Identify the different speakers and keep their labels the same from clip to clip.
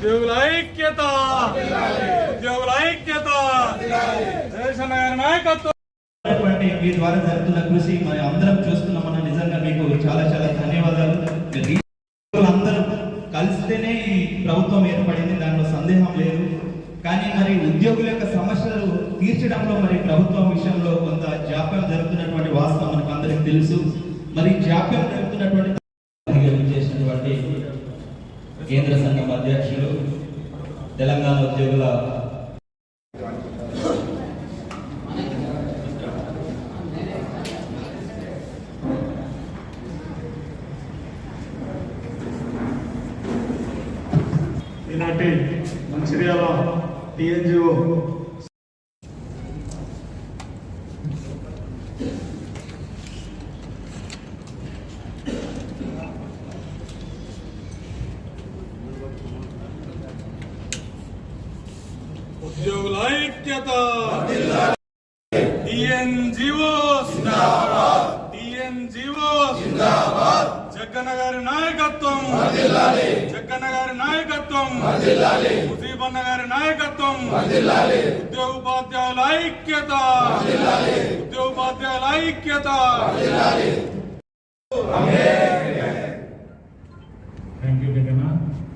Speaker 1: ఉద్యోగుల ఐక్యత! ఉద్యోగుల ఐక్యత! జయశన్న నాయకత్వం!
Speaker 2: మీ ద్వారా జరుగుతున్న కృషి మరి అందరం చూస్తున్నామన్న నిజంగా మీకు చాలా చాలా ధన్యవాదాలు. అందరం కలిస్తేనే ఈ ప్రభుత్వం ఏర్పడింది దాంట్లో సందేహం లేదు. కానీ మరి ఉద్యోగుల యొక్క సమస్యలు తీర్చడంలో మరి ప్రభుత్వం విషయంలో కొంత జాప్యం జరుగుతున్నటువంటి వాస్తవం మనకు అందరికి తెలుసు. మరి జాప్యం జరుగుతున్నటువంటి కేంద్ర సంఘం అధ్యక్షులు తెలంగాణ ఉద్యోగుల
Speaker 1: ఈనాటి మంచిర్యాల టీఎన్జిఓ ఉద్యోగుల ఐక్యత జగ్గన్న గారి నాయకత్వం జగ్గన్న గారి నాయకత్వం ముజీబన్న గారి నాయకత్వం ఉద్యోగ ఉపాధ్యాయుల ఐక్యత ఉద్యోగ ఉపాధ్యాయుల ఐక్యత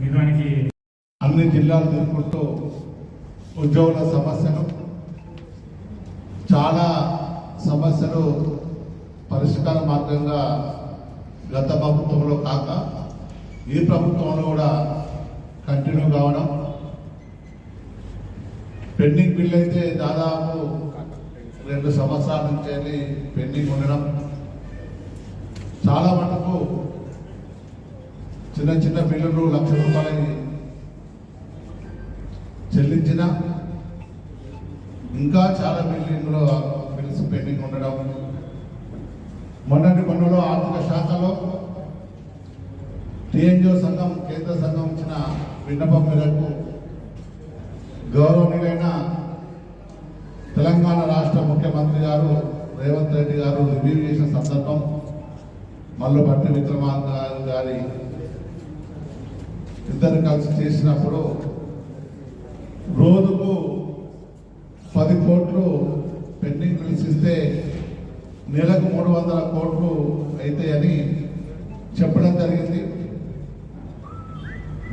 Speaker 3: నిజానికి
Speaker 4: అన్ని జిల్లాలు తిరుగుతూ ఉద్యోగుల సమస్యలు చాలా సమస్యలు పరిష్కార మార్గంగా గత ప్రభుత్వంలో కాక ఈ ప్రభుత్వంలో కూడా కంటిన్యూ కావడం. పెండింగ్ బిల్ అయితే దాదాపు రెండు సంవత్సరాల నుంచి పెండింగ్ ఉండడం. చాలా మటుకు చిన్న చిన్న బిల్లులు లక్ష రూపాయలు చెల్లించిన ఇంకా చాలా బిల్డింగ్లో బిల్స్ పెండింగ్ ఉండడం. మొన్నటి పన్నులో ఆర్థిక శాఖలో టీఎన్జిఓ సంఘం కేంద్ర సంఘం ఇచ్చిన విన్నపం మేరకు గౌరవనీయులైన తెలంగాణ రాష్ట్ర ముఖ్యమంత్రి గారు రేవంత్ రెడ్డి గారు రివ్యూ చేసిన సందర్భం మల్లుపట్టి విక్రమార్క గారి ఇద్దరు కలిసి చేసినప్పుడు రోజుకు పది కోట్లు పెండింగ్ బిల్స్ ఇస్తే నెలకు మూడు వందల కోట్లు అవుతాయని చెప్పడం జరిగింది.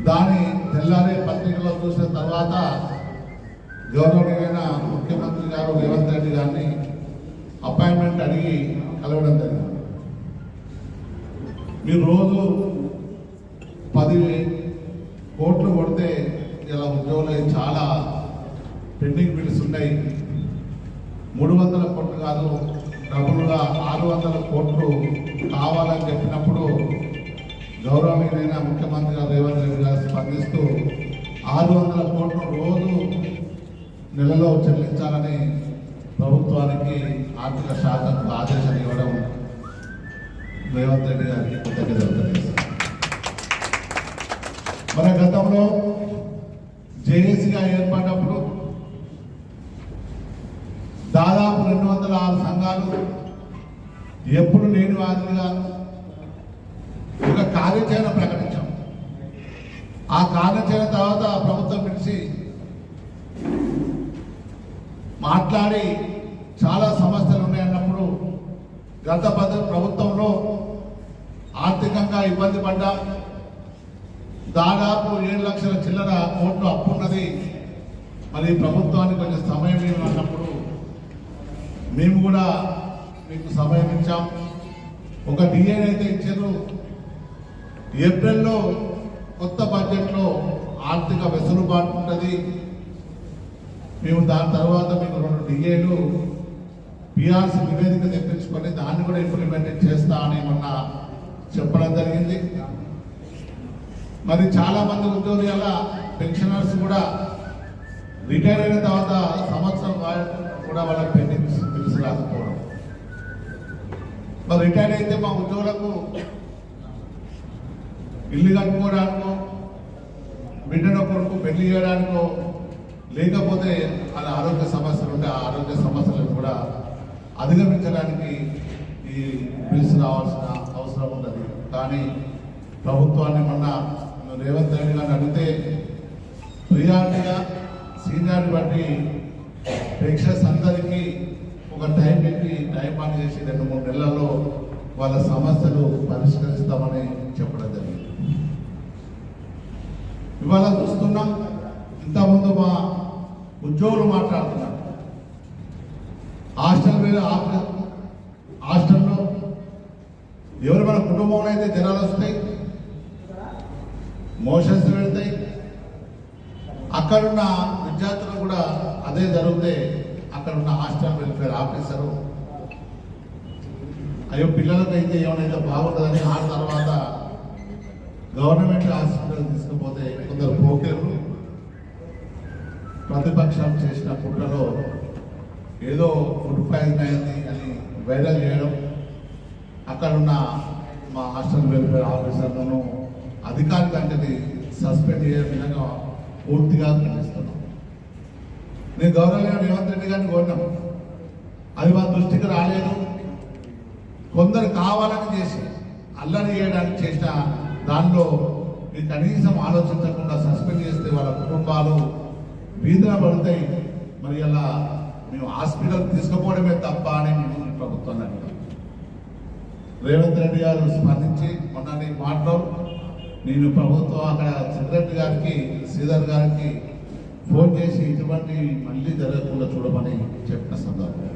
Speaker 4: దాని తెల్లారే పత్రికలో చూసిన తర్వాత గౌరవనీయమైన ముఖ్యమంత్రి గారు రేవంత్ రెడ్డి గారిని అపాయింట్మెంట్ అడిగి కలవడం జరిగింది. మీరు రోజు పది కోట్లు కొడితే ఇలా ఉద్యోగులు చాలా పెండింగ్ బిల్స్ ఉన్నాయి. మూడు వందల కోట్లు కాదు డబ్బులుగా ఆరు వందల కోట్లు కావాలని చెప్పినప్పుడు గౌరవమైన ముఖ్యమంత్రి గారు రేవంత్ రెడ్డి గారు స్పందిస్తూ ఆరు వందల కోట్లు రోజు నెలలో చెల్లించాలని ప్రభుత్వానికి ఆర్థిక శాఖకు ఆదేశాలు ఇవ్వడం రేవంత్ రెడ్డి గారికి కృతజ్ఞతలు మన గతంలో జేఏసీగా ఏర్పడినప్పుడు దాదాపు రెండు వందల ఆరు సంఘాలు ఎప్పుడు లేని వారిగా ఒక కార్యాచరణ ప్రకటించాం. ఆ కార్యాచరణ తర్వాత ప్రభుత్వం పిలిచి మాట్లాడి చాలా సమస్యలు ఉన్నాయన్నప్పుడు గత పద్ధతి ప్రభుత్వంలో ఆర్థికంగా ఇబ్బంది పడ్డాం. దాదాపు ఏడు లక్షల చిల్లర కోట్లు అప్పు ఉన్నది మరి ప్రభుత్వానికి కొంచెం సమయం ఏమన్నప్పుడు మేము కూడా మీకు సమయం ఇచ్చాం. ఒక డిఎన్ అయితే ఇచ్చారు. ఏప్రిల్లో కొత్త బడ్జెట్లో ఆర్థిక వెసులుబాటు ఉంటుంది. మేము దాని తర్వాత మీకు రెండు డిఏలు పిఆర్సి నివేదిక తెప్పించుకొని దాన్ని కూడా ఇంప్లిమెంట్ చేస్తా అని మొన్న చెప్పడం జరిగింది. మరి చాలా మంది ఉద్యోగులు అలా పెన్షనర్స్ కూడా రిటైర్ అయిన తర్వాత సంవత్సరం కూడా వాళ్ళకి పెండింగ్ రాకపోవడం. మరి రిటైర్ అయితే మా ఉద్యోగులకు ఇల్లు కట్టుకోవడానికో బిడ్డను కొడుకు పెళ్ళి చేయడానికో లేకపోతే వాళ్ళ ఆరోగ్య సమస్యలు ఉంటే ఆ ఆరోగ్య సమస్యలను కూడా అధిగమించడానికి ఈ బిల్స్ రావాల్సిన అవసరం ఉన్నది. కానీ ప్రభుత్వాన్ని మొన్న రేవంత్ రెడ్డి గారిని అడిగితే ప్రియారిటీగా సీనియారిటీ బట్టి ప్రేక్షకులు ఒక టైం పెట్టి టైం పాస్ చేసి రెండు మూడు నెలల్లో వాళ్ళ సమస్యలు పరిష్కరిస్తామని చెప్పడం జరిగింది. ఇవాళ చూస్తున్నాం ఇంతకుముందు మా ఉద్యోగులు మాట్లాడుతున్నారు హాస్టల్ మీద హాస్టల్ హాస్టల్లో ఎవరు మన కుటుంబంలో అయితే జనాలు వస్తాయి? మోషన్స్ వెళ్తాయి. అక్కడున్న విద్యార్థులు కూడా అదే జరిగితే అక్కడ ఉన్న హాస్టల్ వెల్ఫేర్ ఆఫీసరు అయ్యో పిల్లలకైతే అయితే ఏమైనా బాగుంటుందని ఆ తర్వాత గవర్నమెంట్ హాస్పిటల్ తీసుకుపోతే కొందరు పోకేరు. ప్రతిపక్షం చేసిన పుట్టలో ఏదో ఫుడ్ పాయిజన్ అయింది అని వైరల్ చేయడం అక్కడున్న మా హాస్టల్ వెల్ఫేర్ ఆఫీసర్లను అధికారిక అంటే సస్పెండ్ చేయడం విధంగా పూర్తిగా ఖండిస్తున్నాం. నేను గౌరవమైన రేవంత్ రెడ్డి గారిని కోరినాం. అది మా దృష్టికి రాలేదు. కొందరు కావాలని చేసి అల్లరి చేయడానికి చేసిన దానిలో మీరు కనీసం ఆలోచించకుండా సస్పెండ్ చేస్తే వాళ్ళ కుటుంబాలు వీధిన పడతాయి. మరి అలా మేము హాస్పిటల్ తీసుకుపోవడమే తప్ప అని మేము ప్రభుత్వాన్ని అడిగాం రేవంత్ రెడ్డి గారు స్పందించి మొన్న నీ మాటలో నేను ప్రభుత్వం అక్కడ సెక్రటరీ గారికి శ్రీధర్ గారికి ఫోన్ చేసి ఇటువంటి మళ్ళీ జరగకుండా చూడమని చెప్పిన సందర్భం.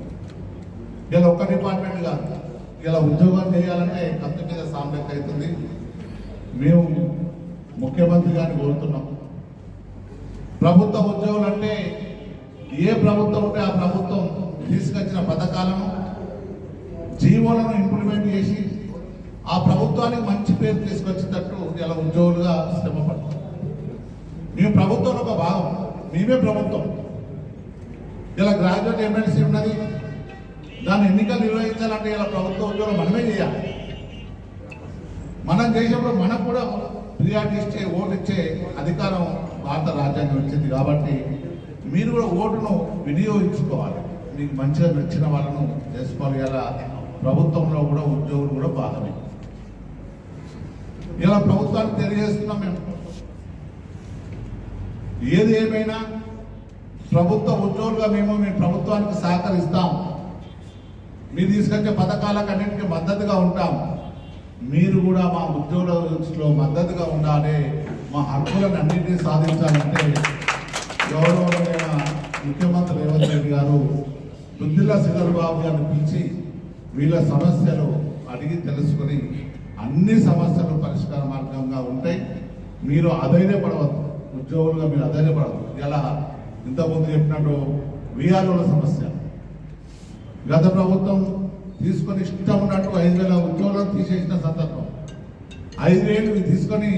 Speaker 4: ఇలా ఒక్క డిపార్ట్మెంట్ కాదు ఇలా ఉద్యోగం చేయాలంటే కత్తి మీద సామ్యత అవుతుంది. మేము ముఖ్యమంత్రి గారిని కోరుతున్నాం. ప్రభుత్వ ఉద్యోగులు అంటే ఏ ప్రభుత్వం ఉంటే ఆ ప్రభుత్వం తీసుకొచ్చిన పథకాలను జీవోలను ఇంప్లిమెంట్ చేసి ఆ ప్రభుత్వానికి మంచి పేరు తీసుకొచ్చేటట్టు ఇలా ఉద్యోగులుగా శ్రమ పడతాం మేము ప్రభుత్వంలో ఒక భాగం. మేమే ప్రభుత్వం. ఇలా గ్రాడ్యుయేట్ ఎమ్మెల్సీ ఉన్నది. దాన్ని ఎన్నికలు నిర్వహించాలంటే ఇలా ప్రభుత్వ ఉద్యోగం మనమే చేయాలి. మనం చేసినప్పుడు మనకు కూడా ఫిర్యాదు ఇచ్చే ఓటు ఇచ్చే అధికారం భారత రాజ్యాంగం ఇచ్చింది కాబట్టి మీరు కూడా ఓటును వినియోగించుకోవాలి. మీకు మంచిగా నచ్చిన వాళ్ళను చేసుకోవాలి. ఇలా ప్రభుత్వంలో కూడా ఉద్యోగులు కూడా భాగమే. ఇలా ప్రభుత్వానికి తెలియజేస్తున్నాం మేము. ఏది ఏమైనా ప్రభుత్వ ఉద్యోగులుగా మేము మీ ప్రభుత్వానికి సహకరిస్తాం. మీరు తీసుకొచ్చే పథకాలకు అన్నింటికీ మద్దతుగా ఉంటాం. మీరు కూడా మా ఉద్యోగులలో మద్దతుగా ఉండాలి. మా హక్కులను అన్నింటినీ సాధించాలంటే గౌరవమైన ముఖ్యమంత్రి రేవంత్ రెడ్డి గారు దుద్దిల్ల శ్రీధర్ బాబు గారిని పిలిచి వీళ్ళ సమస్యలు అడిగి తెలుసుకొని అన్ని సమస్యలు పరిష్కార మార్గంగా ఉంటాయి. మీరు అధైర్యపడవద్దు. ఉద్యోగులుగా మీరు అధైర్యపడదు ఇలా ఇంతకుముందు చెప్పినట్టు విఆర్ఓల సమస్య. గత ప్రభుత్వం తీసుకొని ఇష్టం ఉన్నట్టు ఐదు వేల ఉద్యోగులను తీసేసిన సందర్భం. ఐదు వేలు తీసుకొని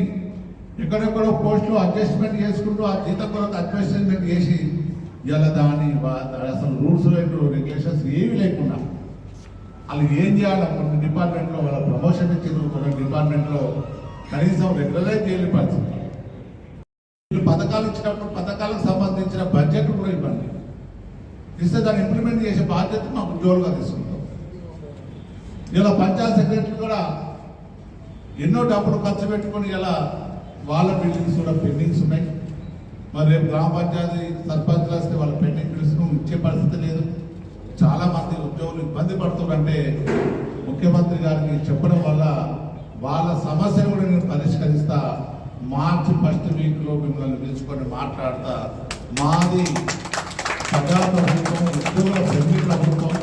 Speaker 4: ఎక్కడెక్కడో పోస్టులు అడ్జస్ట్మెంట్ చేసుకుంటూ ఆ జీతం కొరకు అడ్జస్ట్మెంట్ చేసి ఇలా దాని దాని అసలు రూల్స్ రెగ్యులేషన్స్ ఏవి లేకుండా వాళ్ళు ఏం చేయాలి కొన్ని డిపార్ట్మెంట్లో వాళ్ళ ప్రమోషన్ ఇచ్చింది కొన్ని డిపార్ట్మెంట్లో కనీసం రెగ్యులరైజ్ చేయలేని పరిస్థితి. వీళ్ళు పథకాలు ఇచ్చినప్పుడు పథకాలకు సంబంధించిన బడ్జెట్ కూడా ఇవ్వండి. ఇస్తే దాన్ని ఇంప్లిమెంట్ చేసే బాధ్యత మా ఉద్యోగులుగా తీసుకుంటాం. ఇలా పంచాయత్ సెక్రటరీ కూడా ఎన్నో డబ్బులు ఖర్చు పెట్టుకొని ఇలా వాళ్ళ బిల్డింగ్స్ కూడా పెండింగ్స్ ఉన్నాయి. మరి రేపు గ్రామ పంచాయతీ సర్పంచ్లు వస్తే వాళ్ళ పెండింగ్ బిల్స్ను ఇచ్చే పరిస్థితి లేదు. చాలా మంది ఉద్యోగులు ఇబ్బంది పడుతున్నారంటే ముఖ్యమంత్రి గారికి చెప్పడం వల్ల వాళ్ళ సమస్యను కూడా నేను పరిష్కరిస్తా మార్చి ఫస్ట్ వీక్లో మిమ్మల్ని పిలుచుకొని మాట్లాడతా. మాది ప్రజా ప్రభుత్వం ఉద్యోగుల ఫ్రెండ్లీ ప్రభుత్వం.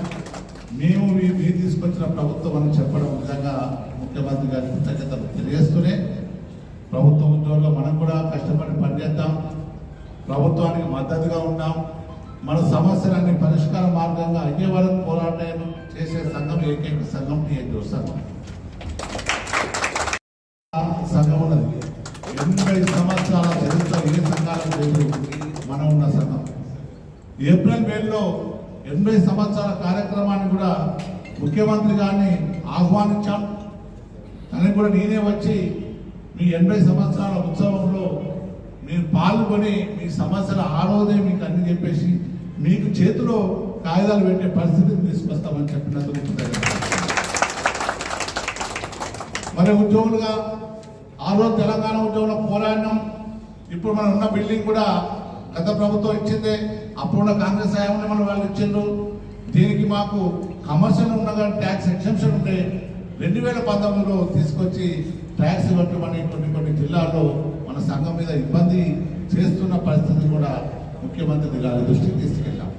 Speaker 4: మేము మీ మీరు తీసుకొచ్చిన ప్రభుత్వం అని చెప్పడం నిజంగా ముఖ్యమంత్రి గారి కృతజ్ఞతలు తెలియజేస్తూనే ప్రభుత్వ ఉద్యోగులు మనం కూడా కష్టపడి పనిచేద్దాం. ప్రభుత్వానికి మద్దతుగా ఉంటాం మన సమస్యలన్నీ పరిష్కార మార్గంగా అయ్యే వరకు పోరాటం చేసే సంఘం ఏకైక సంఘం నేను సంఘం. సంఘం ఉన్నది ఎనభై సంవత్సరాల చరిత్ర ఏ సంఘాలకు లేదు మనం ఉన్న సంఘం ఏప్రిల్ మేలో ఎనభై సంవత్సరాల కార్యక్రమాన్ని కూడా ముఖ్యమంత్రి గారిని ఆహ్వానించాం. తనని కూడా నేనే వచ్చి మీ ఎనభై సంవత్సరాల ఉత్సవంలో మీరు పాల్గొని మీ సమస్యల ఆరోదే మీకు అన్ని చెప్పేసి మీకు చేతిలో కాగితాలు పెట్టే పరిస్థితిని తీసుకొస్తామని చెప్పినందుకు మరి ఉద్యోగులుగా ఆ రోజు తెలంగాణ ఉద్యోగుల పోరాడినాం ఇప్పుడు మనం ఉన్న బిల్డింగ్ కూడా గత ప్రభుత్వం ఇచ్చిందే అప్పుడున్న కాంగ్రెస్ హయాంలో మనం వాళ్ళు ఇచ్చిండ్రు. దీనికి మాకు కమర్షియల్ ఉండగా ట్యాక్స్ ఎగ్జంప్షన్ ఉంటే రెండు వేల పంతొమ్మిదిలో తీసుకొచ్చి ట్యాక్స్ కట్టమని కొన్ని కొన్ని జిల్లాల్లో మన సంఘం మీద ఇబ్బంది చేస్తున్న పరిస్థితి కూడా ముఖ్యమంత్రి గారి దృష్టికి తీసుకెళ్ళాం.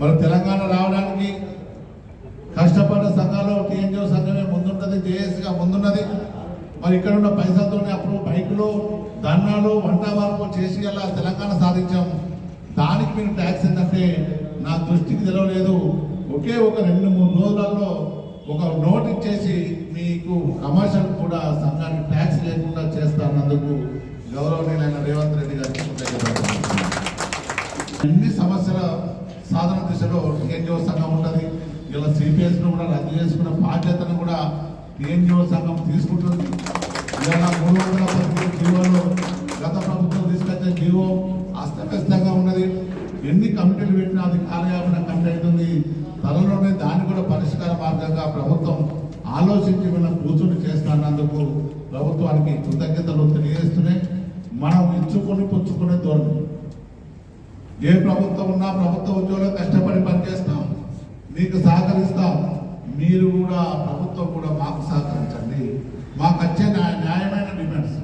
Speaker 4: మరి తెలంగాణ రావడానికి కష్టపడ్డ సంఘాలు టీఎన్జిఓ సంఘమే ముందుంటుంది జేఏసీగా ముందున్నది. మరి ఇక్కడ ఉన్న పైసలతోనే అప్పుడు బైకులు ధర్నాలు వంట వరకు చేసి అలా తెలంగాణ సాధించాం. దానికి మీరు ట్యాక్స్ ఏంటంటే నా దృష్టికి తెలవలేదు. ఒకే ఒక రెండు మూడు రోజులలో ఒక నోట్ ఇచ్చేసి మీకు కమర్షియల్ కూడా సంఘానికి ట్యాక్స్ లేకుండా చేస్తానందుకు గౌరవనీయులైన రేవంత్ రెడ్డి గారికి కృతజ్ఞతలు. అన్ని సమస్యల సాధన దిశలో ఎన్జిఓ సంఘం ఉంటుంది? ఇలా సిపిఎస్ను కూడా రద్దు చేసుకున్న బాధ్యతను కూడా టీఎన్జిఓ సంఘం తీసుకుంటుంది? ఇలా మూడు వందల పదిహేను జీవోలో గత ప్రభుత్వం తీసుకొచ్చిన జీవో అస్తవ్యస్తంగా ఉన్నది. ఎన్ని కమిటీలు పెట్టినా అది కాలయాపన కమిటీ అవుతుంది. త్వరలోనే దాన్ని కూడా పరిష్కార మార్గంగా ప్రభుత్వం ఆలోచించి మనం కూర్చుని చేస్తున్నందుకు ప్రభుత్వానికి కృతజ్ఞతలు తెలియజేస్తున్నాయి. మనం ఇచ్చుకొని పుచ్చుకునే ధోరణి. ఏ ప్రభుత్వం ఉన్నా ప్రభుత్వ ఉద్యోగులు కష్టపడి పనిచేస్తాం. మీకు సహకరిస్తాం. మీరు కూడా ప్రభుత్వం కూడా మాకు సహకరించండి. మాకు వచ్చే న్యాయమైన డిమాండ్స్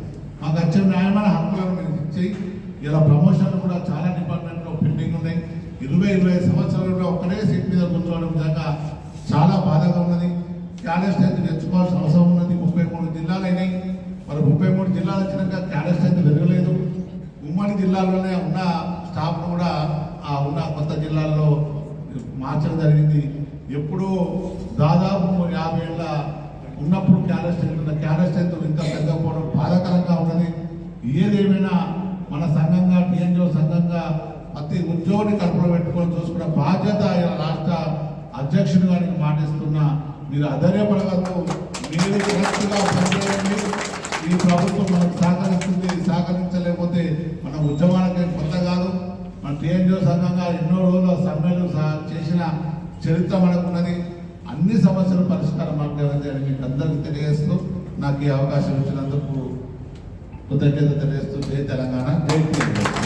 Speaker 4: మాకు వచ్చే న్యాయమైన హక్కులను మీరు ఇచ్చి ఇలా ప్రమోషన్లు కూడా చాలా డిపార్ట్మెంట్లో పెండింగ్ ఉన్నాయి. ఇరవై ఇరవై సంవత్సరాల్లో ఒక్కడే సీట్ మీద కూర్చోవడం దాకా చాలా బాధగా ఉన్నది. క్యాడర్ స్ట్రెంత్ తెచ్చుకోవాల్సిన అవసరం ఉన్నది. ముప్పై మూడు జిల్లాలు అయినాయి. మరి ముప్పై మూడు జిల్లాలు వచ్చినాక క్యాడర్ స్ట్రెంత్ పెరగలేదు. ఉమ్మడి జిల్లాలోనే ఉన్న స్టాఫ్ను కూడా ఆ ఉన్న కొత్త జిల్లాల్లో మార్చడం జరిగింది. ఎప్పుడూ దాదాపు యాభై ఏళ్ళ ఉన్నప్పుడు క్యారెస్ ఉన్న క్యాడర్ ఇంత ఇంకా తగ్గకపోవడం బాధాకరంగా ఉన్నది. ఏదేమైనా మన సంఘంగా టీఎన్జిఓ సంఘంగా ప్రతి ఉద్యోగిని కడుపులో పెట్టుకొని చూసుకున్న బాధ్యత రాష్ట్ర అధ్యక్షుడు గారికి మాటిస్తున్నా. మీరు అధైర్యపడవద్దు. మీరు కరెక్ట్గా పనిచేయండి. ఈ ప్రభుత్వం మనకు సహకరిస్తుంది సహకరించలేకపోతే మన ఉద్యమానికి కొత్త కాదు మన టీఎన్జిఓ సంఘంగా ఎన్నో రోజులు సమ్మెలు సహ- చేసిన చరిత్ర మనకున్నది. అన్ని సమస్యలు పరిష్కారం మార్గాలని మీకు అందరికీ తెలియజేస్తూ నాకు ఈ అవకాశం ఇచ్చినందుకు కృతజ్ఞత తెలియజేస్తూ జై తెలంగాణ. జై తెలంగాణ